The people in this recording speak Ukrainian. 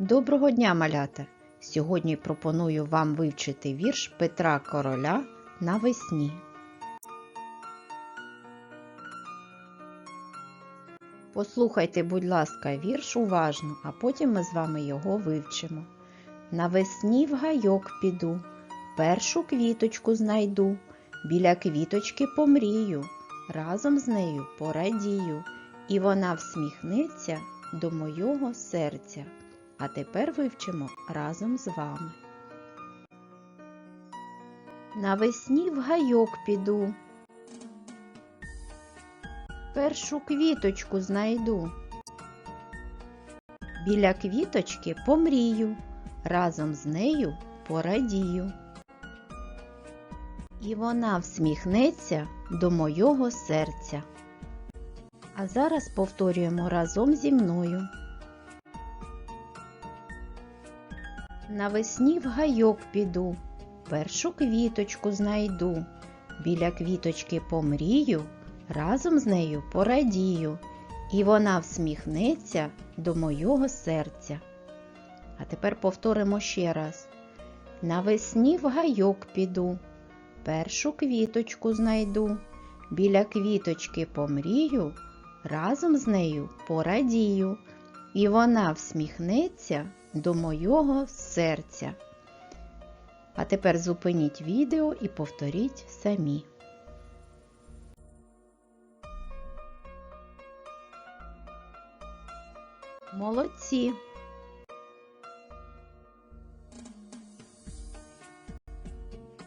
Доброго дня, малята! Сьогодні пропоную вам вивчити вірш Петра Короля навесні. Послухайте, будь ласка, вірш уважно, а потім ми з вами його вивчимо. Навесні в гайок піду, першу квіточку знайду, біля квіточки помрію, разом з нею порадію, і вона всміхнеться до мого серця. А тепер вивчимо разом з вами. Навесні в гайок піду. Першу квіточку знайду. Біля квіточки помрію, разом з нею порадію. І вона всміхнеться до мого серця. А зараз повторюємо разом зі мною. Навесні в гайок піду, першу квіточку знайду, біля квіточки помрію, разом з нею порадію, і вона всміхнеться до мого серця. А тепер повторимо ще раз. Навесні в гайок піду, першу квіточку знайду, біля квіточки помрію, разом з нею порадію, і вона всміхнеться до мого серця. А тепер зупиніть відео і повторіть самі. Молодці!